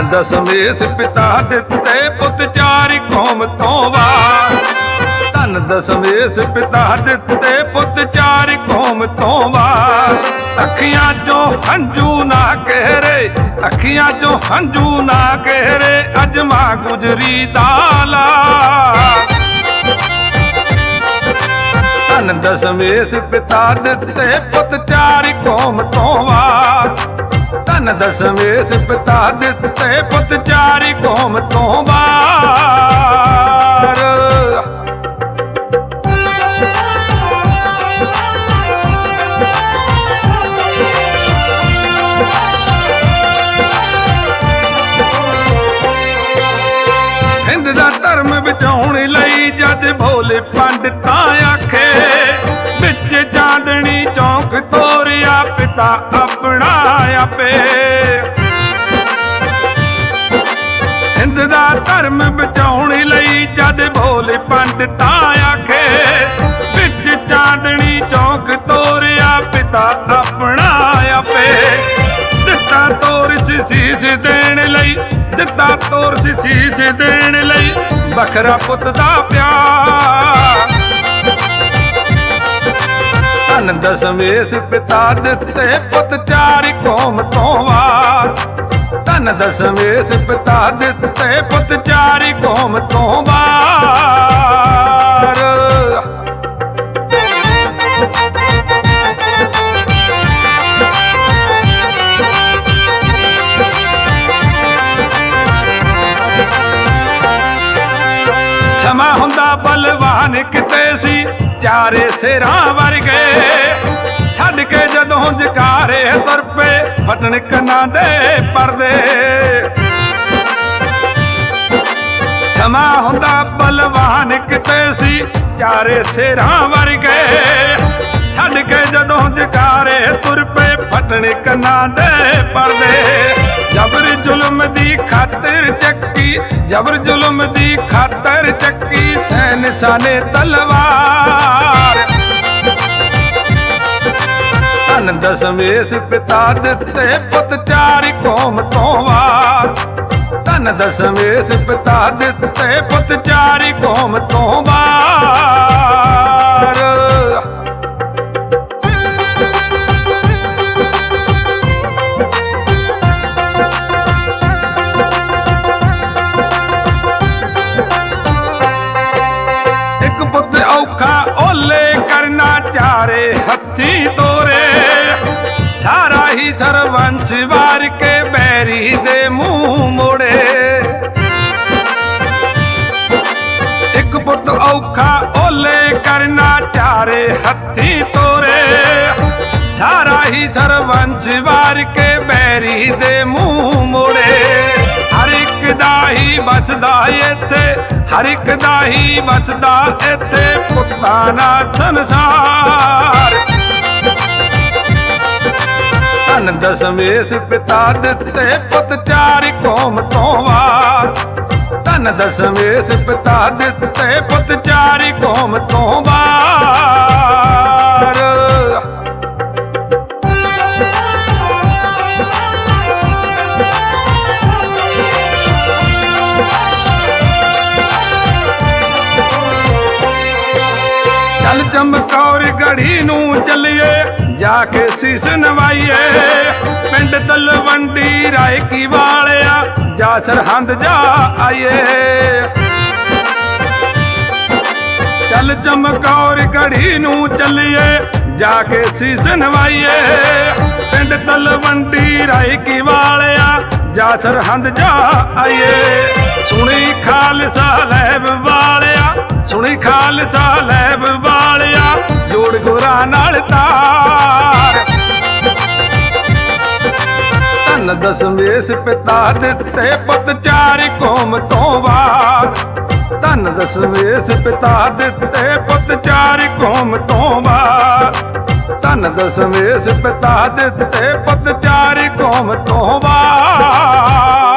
ਦਸਮੇਸ਼ ਪਿਤਾ ਦਿੱਤੇ ਪੁੱਤ ਚਾਰੀ ਕੌਮ ਤੋਂ ਬਾਰ ਧਨ ਦਸਮੇਸ਼ ਪਿਤਾ ਦਿੱਤੇ ਪੁੱਤ ਚਾਰ ਕੌਮ ਤੋਂ ਬਾਰ ਅੱਖੀਆਂ ਚੋਂ ਹੰਝੂ ਨਾ ਕਹਿਰੇ, ਅੱਖੀਆਂ ਚੋਂ ਹੰਝੂ ਨਾ ਕਹਿਰੇ ਅਜਮਾ ਗੁਜਰੀ ਦਾਲਾ ਧਨ ਦਸਮੇਸ਼ ਪਿਤਾ ਦਿੱਤੇ ਪੁੱਤ ਚਾਰੀ ਕੌਮ ਤੋਂ ਵਾਰ ਧਨ ਦਸਮੇਸ਼ ਪਿਤਾ ਦਿੱਤੇ ਪੁੱਤ ਚਾਰੀ ਕੋਮ ਤੋਂ ਵਾਰ ਹਿੰਦ ਦਾ ਧਰਮ ਬਚਾਉਣ ਲਈ ਜਦ ਭੋਲੇ ਪੰਡਤਾਂ ਆਖੇ ਚਾਂਦਣੀ ਚੌਂਕ ਤੋਰਿਆ ਪਿਤਾ ਆਪਣਾ ਆਪੇ। ਹਿੰਦ ਦਾ ਧਰਮ ਬਚਾਉਣ ਲਈ ਜਦ ਭੋਲੇ ਪੰਡਤਾਂ ਆਖੇ, ਵਿੱਚ ਚਾਂਦਣੀ ਚੌਂਕ ਤੋਰਿਆ ਪਿਤਾ ਆਪਣਾ ਆਪੇ। ਦਿੱਤਾ ਤੋਰ ਸੀਸ ਦੇਣ ਲਈ, ਦਿੱਤਾ ਤੋਰ ਸੀਸ ਦੇਣ ਲਈ ਬਖਰਾ ਪੁੱਤ ਦਾ ਪਿਆਰ। ਧਨ ਦਸਮੇਸ਼ ਪਿਤਾ ਦਿੱਤੇ ਪੁੱਤ ਚਾਰੀ ਕੌਮ ਤੋਂ ਵਾਰ। ਧਨ ਦਸਮੇਸ਼ ਪਿਤਾ ਦਿੱਤੇ ਪੁੱਤ ਚਾਰੀ ਕੌਮ ਤੋਂ ਵਾਰ। ਸਮਾਂ ਹੁੰਦਾ ਬਲਵਾਨ ਕਿਤੇ ਸੀ, ਚਾਰੇ ਸਿਰਾਂ ਵਰਗੇ। ਛੱਡ ਜਕਾਰੇ ਤੁਰ ਪਏ ਫਟਣ ਕੰਨਾਂ ਦੇ ਪਰਦੇ। ਸਮਾਂ ਹੁੰਦਾ ਬਲਵਾਨ ਕਿਤੇ ਸੀ, ਚਾਰੇ ਸਿਰਾਂ ਵਰਗੇ। ਛੱਡ ਕੇ ਜਦੋਂ ਜਕਾਰੇ ਤੁਰ ਪਏ ਫਟਣ ਕੰਨਾਂ ਦੇ ਪਰਦੇ। ਜਬਰ ਜ਼ੁਲਮ ਦੀ ਖਾਤਰ ਚੱਕੀ, ਜਬਰ ਜ਼ੁਲਮ ਦੀ ਖਾਤਰ ਚੱਕੀ, ਸੈਨ ਸਾਨੇ ਤਲਵਾਰ। ਦਸਮੇਸ਼ ਪਿਤਾ ਦਿੱਤੇ ਪੁੱਤ ਚਾਰੀ ਕੌਮ ਤੋਂ ਵਾਰ ਧਨ ਦਸਮੇਸ਼ ਪਿਤਾ ਦਿੱਤੇ ਪੁੱਤ ਚਾਰੀ ਕੌਮ ਤੋਂ ਵਾਰ ਇੱਕ ਪੁੱਤ ਔਖਾ ਓਲੇ ਕਰਨਾ ਚਾਰੇ ਹੱਥੀ ਤੋਰੇ। ਸਾਰਾ ਹੀ ਸਰਵੰਸ਼ ਵਾਰ ਕੇ ਬੈਰੀ ਦੇ ਮੂੰਹ ਮੋੜੇ। ਇੱਕ ਪੁੱਤ ਔਖਾ ਓਲੇ ਕਰਨਾ ਚਾਰੇ ਹੱਥੀ ਤੋਰੇ। ਸਾਰਾ ਹੀ ਸਰਵੰਸ਼ ਵਾਰ ਕੇ ਬੈਰੀ ਦੇ ਮੂੰਹ ਮੋੜੇ। ਹਰ ਇੱਕ ਦਾ ਹੀ ਬਚਦਾ ਇੱਥੇ, ਹਰ ਇੱਕ ਦਾ ਹੀ ਬਸਦਾ ਇੱਥੇ ਪੁੱਤਾਂ ਦਾ ਸੰਸਾਰ। ਧਨ ਦਸਮੇਸ਼ ਪਿਤਾ ਦਿੱਤੇ, ਪੁੱਤ ਚਾਰੀ ਕੋਮ ਤੋਂ ਵਾਰ ਧਨ ਦਸਮੇਸ਼ ਪਿਤਾ ਦਿੱਤੇ, ਪੁੱਤ ਚਾਰੀ ਕੋਮ ਤੋਂ ਵਾਰ ਚੱਲ ਚਮਕੌਰ ਗੜੀ ਨੂੰ ਚੱਲੀਏ। ਜਾ ਕੇ ਸੀਸ ਨਵਾਈਏ। ਪਿੰਡ ਤਲਵੰਡੀ ਰਾਏ ਕੀ ਵਾਲਿਆ, ਜਾ ਸਰਹੰਦ ਜਾ ਆਈਏ। ਚੱਲ ਚਮਕੌਰ ਗੜੀ ਨੂੰ ਚੱਲੀਏ, ਜਾ ਕੇ ਸੀਸ ਨਵਾਈਏ। ਪਿੰਡ ਤਲਵੰਡੀ ਰਾਏ ਕੀ ਵਾਲਿਆ, ਜਾ ਸਰਹੰਦ ਜਾ ਆਈਏ। ਸੁਣੀ ਖਾਲਸਾ ਲੈਬ ਵਾਲਿਆ, ਸੁਣੀ ਖਾਲਸਾ ਜੋੜ ਨਾਲ ਤਾਰ। ਧਨ ਦਸਮੇਸ਼ ਪਿਤਾ ਦਿੱਤੇ ਪੁੱਤ ਚਾਰੀ ਕੌਮ ਤੋਂ ਵਾਰ ਧਨ ਦਸਮੇਸ਼ ਪਿਤਾ ਦਿੱਤੇ ਪੁੱਤ ਚਾਰ ਕੌਮ ਤੋਂ ਵਾਰ ਧਨ ਦਸਮੇਸ਼ ਪਿਤਾ ਦਿੱਤੇ ਪੁੱਤ ਚਾਰੀ ਕੌਮ ਤੋਂ ਵਾਰ